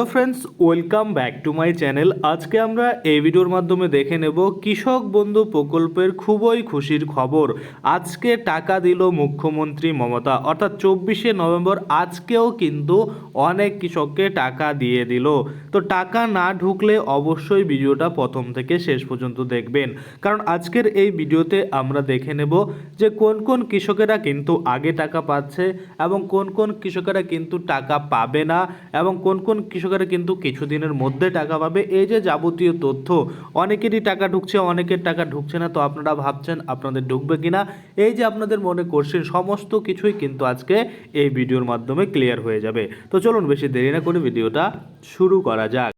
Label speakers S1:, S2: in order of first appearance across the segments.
S1: Hello friends welcome back to my channel আজকে আমরা এই ভিডিওর মাধ্যমে দেখে নেব কৃষক বন্ধু প্রকল্পের খুবই খুশির খবর। আজকে টাকা দিল মুখ্যমন্ত্রী মমতা। অর্থাৎ চব্বিশে নভেম্বর আজকেও কিন্তু অনেক কৃষককে টাকা দিয়ে দিল। তো টাকা না ঢুকলে অবশ্যই ভিডিওটা প্রথম থেকে শেষ পর্যন্ত দেখবেন। কারণ আজকের এই ভিডিওতে আমরা দেখে নেব যে কোন কোন কৃষকেরা কিন্তু আগে টাকা পাচ্ছে এবং কোন কোন কৃষকেরা কিন্তু টাকা পাবে না এবং কোন কোন কৃষকেরা কিন্তু কিছুদিনের মধ্যে টাকা পাবে। এই যে যাবতীয় তথ্য, অনেকেরই টাকা ঢুকছে, অনেকের টাকা ঢুকছে না, তো আপনারা ভাবছেন আপনাদের ঢুকবে কিনা? এই যে আপনাদের মনে করছেন, সমস্ত কিছুই কিন্তু আজকে এই ভিডিওর মাধ্যমে ক্লিয়ার হয়ে যাবে। তো চলুন বেশি দেরি না করে ভিডিওটা শুরু করা যাক।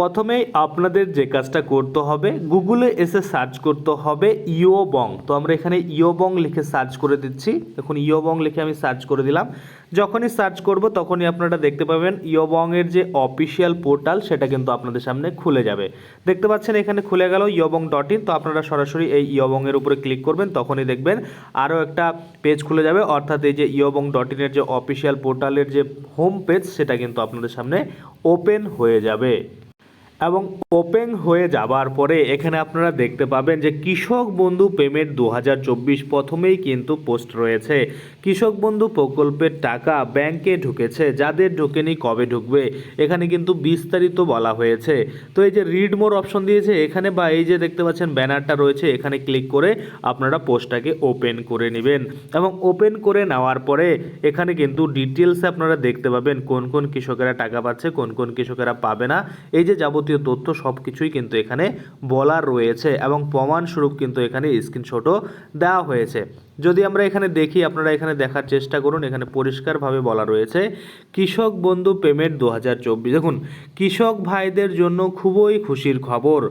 S1: প্রথমেই আপনাদের যে কাজটা করতে হবে গুগলে এসে সার্চ করতে হবে ইও বং তো আমরা এখানে ইও বং লিখে সার্চ করে দিচ্ছি। দেখুন ইও বং লিখে আমি সার্চ করে দিলাম। যখনই সার্চ করব, তখনই আপনারা দেখতে পাবেন এর যে অফিসিয়াল পোর্টাল সেটা কিন্তু আপনাদের সামনে খুলে যাবে। দেখতে পাচ্ছেন, এখানে খুলে গেল ইয়বং ডট ইন তো আপনারা সরাসরি এই ইয়বং এর উপরে ক্লিক করবেন, তখনই দেখবেন আরও একটা পেজ খুলে যাবে। অর্থাৎ এই যে ইয়বং ডট ইনের যে অফিসিয়াল পোর্টালের যে হোম পেজ সেটা কিন্তু আপনাদের সামনে ওপেন হয়ে যাবে। এবং ওপেন হয়ে যাবার পরে এখানে আপনারা দেখতে পাবেন যে কৃষক বন্ধু পেমেন্ট দু হাজার চব্বিশ প্রথমেই কিন্তু পোস্ট রয়েছে। কৃষক বন্ধু প্রকল্পের টাকা ব্যাংকে ঢুকেছে, যাদের ঢোকেনি কবে ঢুকবে, এখানে কিন্তু বিস্তারিত বলা হয়েছে। তো এই যে রিড মোর অপশন দিয়েছে এখানে বা এই যে দেখতে পাচ্ছেন ব্যানারটা রয়েছে, এখানে ক্লিক করে আপনারা পোস্টটাকে ওপেন করে নেবেন। এবং ওপেন করে নেওয়ার পরে এখানে কিন্তু ডিটেলসে আপনারা দেখতে পাবেন কোন কোন কৃষকেরা টাকা পাচ্ছে, কোন কোন কৃষকেরা পাবে না। এই যে যাবতীয় তথ্য সব কিছুই কিন্তু এখানে বলার রয়েছে এবং প্রমাণস্বরূপ কিন্তু এখানে স্ক্রিনশটও দেওয়া হয়েছে। যদি আমরা এখানে দেখি, আপনারা এখানে দেখার চেষ্টা করুন, এখানে পরিষ্কারভাবে বলা রয়েছে, কৃষক বন্ধু পেমেন্ট দু হাজার চব্বিশ। দেখুন, কৃষক ভাইদের জন্য খুবই খুশির খবর।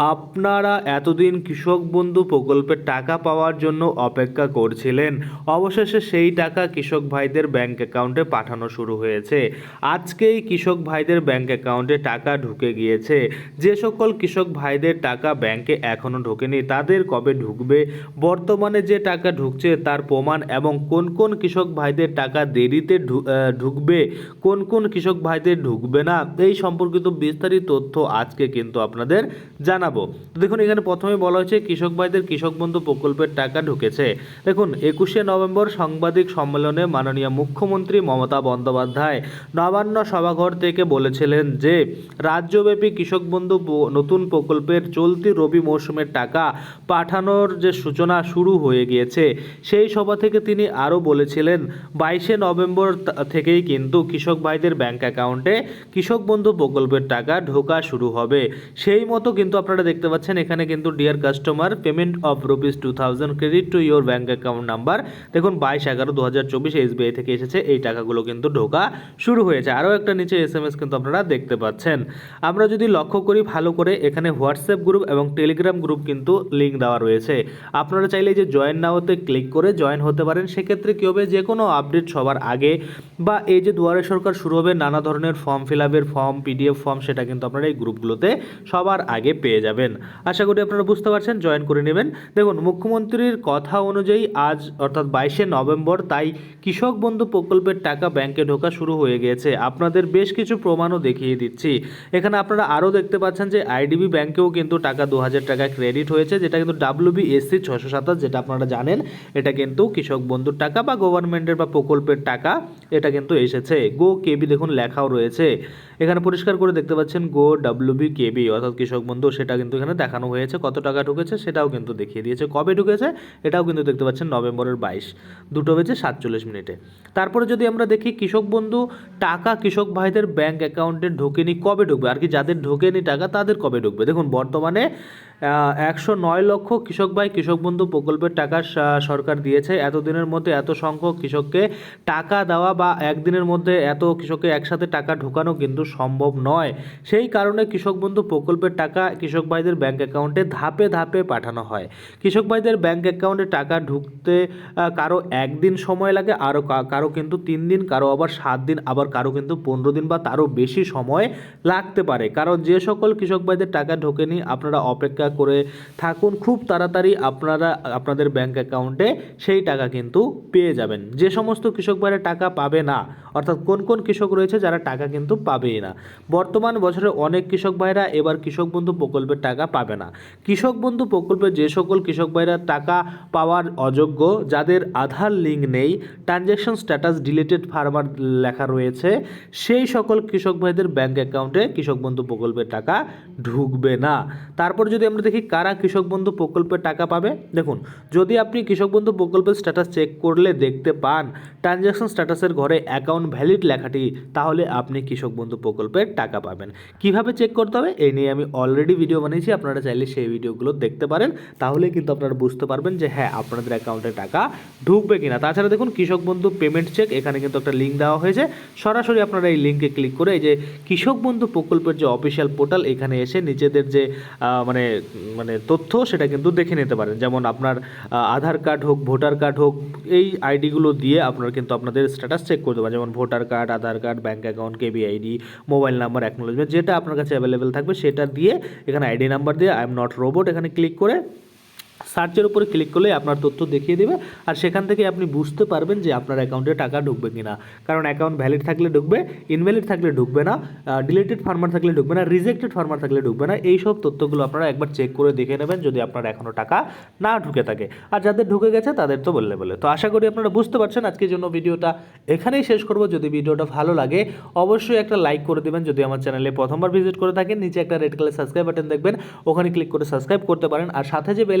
S1: আপনারা এতদিন কৃষক বন্ধু প্রকল্পের টাকা পাওয়ার জন্য অপেক্ষা করছিলেন। অবশেষে সেই টাকা কৃষক ভাইদের ব্যাংক অ্যাকাউন্টে পাঠানো শুরু হয়েছে। আজকেই কৃষক ভাইদের ব্যাংক অ্যাকাউন্টে টাকা ঢুকে গিয়েছে। যে সকল কৃষক ভাইদের টাকা ব্যাংকে এখনও ঢোকেনি, তাদের কবে ঢুকবে? বর্তমানে যে টাকা ঢুকছে, তার প্রমাণ এবং কোন কোন কৃষক ভাইদের টাকা দেরিতে ঢুকবে, কোন কোন কৃষক ভাইদের ঢুকবে না, এই সম্পর্কিত বিস্তারিত তথ্য আজকে কিন্তু আপনাদের জানাব। তো দেখুন, এখানে প্রথমে বলা হয়েছে, কৃষক ভাইদের কৃষক বন্ধু প্রকল্পের টাকা ঢুকেছে। দেখুন, একুশে নভেম্বর সাংবাদিক সম্মেলনে মাননীয় মুখ্যমন্ত্রী মমতা বন্দ্যোপাধ্যায় নবান্ন সভাঘর থেকে বলেছিলেন যে, রাজ্যব্যাপী কৃষক বন্ধু নতুন প্রকল্পের চলতি রবি মৌসুমের টাকা পাঠানোর যে সূচনা শুরু হয়ে গিয়েছে, সেই সভা থেকে তিনি আরও বলেছিলেন, বাইশে নভেম্বর থেকেই কিন্তু কৃষক ভাইদের ব্যাংক অ্যাকাউন্টে কৃষক বন্ধু প্রকল্পের টাকা ঢোকা শুরু হবে। সেই মতো কিন্তু আপনারা দেখতে পাচ্ছেন, এখানে কিন্তু dear customer payment of rupees two thousand credit to your bank account number দেখুন, বাইশ এগারো দু হাজার চব্বিশ এসবিআই থেকে এসেছে, এই টাকাগুলো কিন্তু ঢোকা শুরু হয়েছে। আরও একটা নিচে এস এম এস কিন্তু আপনারা দেখতে পাচ্ছেন। আমরা যদি লক্ষ্য করি, ভালো করে এখানে হোয়াটসঅ্যাপ গ্রুপ এবং টেলিগ্রাম গ্রুপ কিন্তু লিঙ্ক দেওয়া রয়েছে। আপনারা চাইলে যে জয়েন নাওতে ক্লিক করে জয়েন হতে পারেন। সেক্ষেত্রে কী হবে? যে কোনো আপডেট সবার আগে বা এই যে দুয়ারে সরকার শুরু হবে, নানা ধরনের ফর্ম ফিল আপের ফর্ম পিডিএফ ফর্ম সেটা কিন্তু আপনারা এই গ্রুপগুলোতে সবার আগে পেয়ে যাবেন। আশা করি আপনারা বুঝতে পারছেন, জয়েন করে নেবেন। দেখুন, মুখ্যমন্ত্রীর কথা অনুযায়ী আজ, অর্থাৎ বাইশে নভেম্বর, তাই কৃষক বন্ধু প্রকল্পের টাকা ব্যাংকে ঢোকা শুরু হয়ে গিয়েছে আপনাদের বেশ কিছু প্রমাণও দেখিয়ে দিচ্ছি। এখানে আপনারা আরও দেখতে পাচ্ছেন যে আইডিবি ব্যাংকেও কিন্তু টাকা দু হাজার টাকা ক্রেডিট হয়েছে, যেটা কিন্তু ডাব্লিউবি এসসি ছশো সাতাশ, যেটা আপনারা জানেন, এটা কিন্তু কৃষক বন্ধুর টাকা বা গভর্নমেন্টের বা প্রকল্পের টাকা এটা কিন্তু এসেছে। গো কেবি দেখুন, লেখাও রয়েছে। এখানে পরিষ্কার করে দেখতে পাচ্ছেন গো ডাব্লিউবি কেবি অর্থাৎ কৃষক বন্ধু, সেটা কিন্তু এখানে দেখানো হয়েছে। কত টাকা ঢুকেছে সেটাও কিন্তু দেখিয়ে দিয়েছে। কবে ঢুকেছে এটাও কিন্তু দেখতে পাচ্ছেন, নভেম্বরের বাইশ। দুটো বেজে সাতচল্লিশ মিনিটে। তারপরে যদি আমরা দেখি, কৃষক বন্ধু, টাকা কৃষক ভাইদের ব্যাংক অ্যাকাউন্টে ঢোকেনি, কবে ঢুকবে? আর কি যাদের ঢোকেনি টাকা, তাদের কবে ঢুকবে? দেখুন, বর্তমানে একশো নয় লক্ষ কৃষক ভাই, কৃষক বন্ধু প্রকল্পের টাকা সরকার দিয়েছে। এতদিনের মধ্যে এত সংখ্যক কৃষককে টাকা দেওয়া বা একদিনের মধ্যে এত কৃষককে একসাথে টাকা ঢোকানো কিন্তু সম্ভব নয়। সেই কারণে কৃষক বন্ধু প্রকল্পের টাকা কৃষক ভাইদের ব্যাংক অ্যাকাউন্টে ধাপে ধাপে পাঠানো হয়। কৃষক ভাইদের ব্যাংক অ্যাকাউন্টে টাকা ঢুকতে কারও একদিন সময় লাগে আরও কারও কিন্তু তিন দিন, কারও আবার সাত দিন, আবার কারও কিন্তু পনেরো দিন বা তারও বেশি সময় লাগতে পারে। কারণ যে সকল কৃষক ভাইদের টাকা ঢোকেনি, আপনারা অপেক্ষা করে থাকুন, খুব তাড়াতাড়ি আপনারা, আপনাদের ব্যাংক অ্যাকাউন্টে সেই টাকা কিন্তু পেয়ে যাবেন। যে সমস্ত কৃষক ভাইরা টাকা পাবে না, অর্থাৎ কোন কোন কৃষক রয়েছে যারা টাকা কিন্তু পাবেই না। বর্তমান বছরে অনেক কৃষক ভাইরা এবার কৃষক বন্ধু প্রকল্পের টাকা পাবে না। কৃষক বন্ধু প্রকল্পে যে সকল কৃষক ভাইরা টাকা পাওয়ার অযোগ্য, যাদের আধার লিঙ্ক নেই ট্রানজ্যাকশন স্ট্যাটাস ডিলিটেড ফার্মার লেখা রয়েছে, সেই সকল কৃষক ভাইদের ব্যাংক অ্যাকাউন্টে কৃষক বন্ধু প্রকল্পের টাকা ঢুকবে না। তারপর যদি আমরা দেখি কারা কৃষক বন্ধু প্রকল্পের টাকা পাবে। দেখুন, যদি আপনি কৃষক বন্ধু প্রকল্পের স্ট্যাটাস চেক করলে দেখতে পান ট্রানজ্যাকশন স্ট্যাটাসের ঘরে অ্যাকাউন্ট ভ্যালিড লেখাটি, তাহলে আপনি কৃষক বন্ধু প্রকল্পের টাকা পাবেন। কীভাবে চেক করতে হবে? এই নিয়ে আমি অলরেডি ভিডিও বানিয়েছি, আপনারা চাইলে সেই ভিডিওগুলো দেখতে পারেন, তাহলে কিন্তু আপনারা বুঝতে পারবেন যে হ্যাঁ আপনাদের অ্যাকাউন্টে টাকা ঢুকবে কিনা। তাছাড়া দেখুন, কৃষক বন্ধু পেমেন্ট চেক এখানে কিন্তু একটা লিঙ্ক দেওয়া হয়েছে। সরাসরি আপনারা এই লিঙ্কে ক্লিক করে এই যে কৃষক বন্ধু প্রকল্পের যে অফিসিয়াল পোর্টাল এখানে এসে নিজেদের যে মানে মানে তথ্য সেটা কিন্তু দেখে নিতে পারেন। যেমন আপনার আধার কার্ড হোক, ভোটার কার্ড হোক, এই আইডিগুলো দিয়ে আপনারা কিন্তু আপনাদের স্ট্যাটাস চেক করতে পারেন। যেমন voter card, Aadhaar card bank account KB ID mobile number acknowledgement যেটা আপনার কাছে অ্যাভেলেবেল থাকবে, সেটা দিয়ে এখানে আইডি নাম্বার দিয়ে আই এম নট রোবট এখানে ক্লিক করে সার্চের উপরে ক্লিক করলে আপনার তথ্য দেখিয়ে দেবে আর সেখান থেকে আপনি বুঝতে পারবেন যে আপনার অ্যাকাউন্টে টাকা ঢুকবে কি না কারণ অ্যাকাউন্ট ভ্যালিড থাকলে ঢুকবে ইনভ্যালিড থাকলে ঢুকবে না ডিলেটেড ফার্মার থাকলে ঢুকবে না রিজেক্টেড ফার্মার থাকলে ঢুকবে না এই সব তথ্যগুলো আপনারা একবার চেক করে দেখে নেবেন যদি আপনার এখনও টাকা না ঢুকে থাকে। আর যাদের ঢুকে গেছে তাদের তো বললে বলে। তো আশা করি আপনারা বুঝতে পারছেন আজকের জন্য ভিডিওটা এখানেই শেষ করব। যদি ভিডিওটা ভালো লাগে অবশ্যই একটা লাইক করে দেবেন। যদি আমার চ্যানেলে প্রথমবার ভিজিট করে থাকেন, নিচে একটা রেড কালার সাবস্ক্রাইব বাটন দেখবেন, ওখানে ক্লিক করে সাবস্ক্রাইব করতে পারেন। আর সাথে যে বেল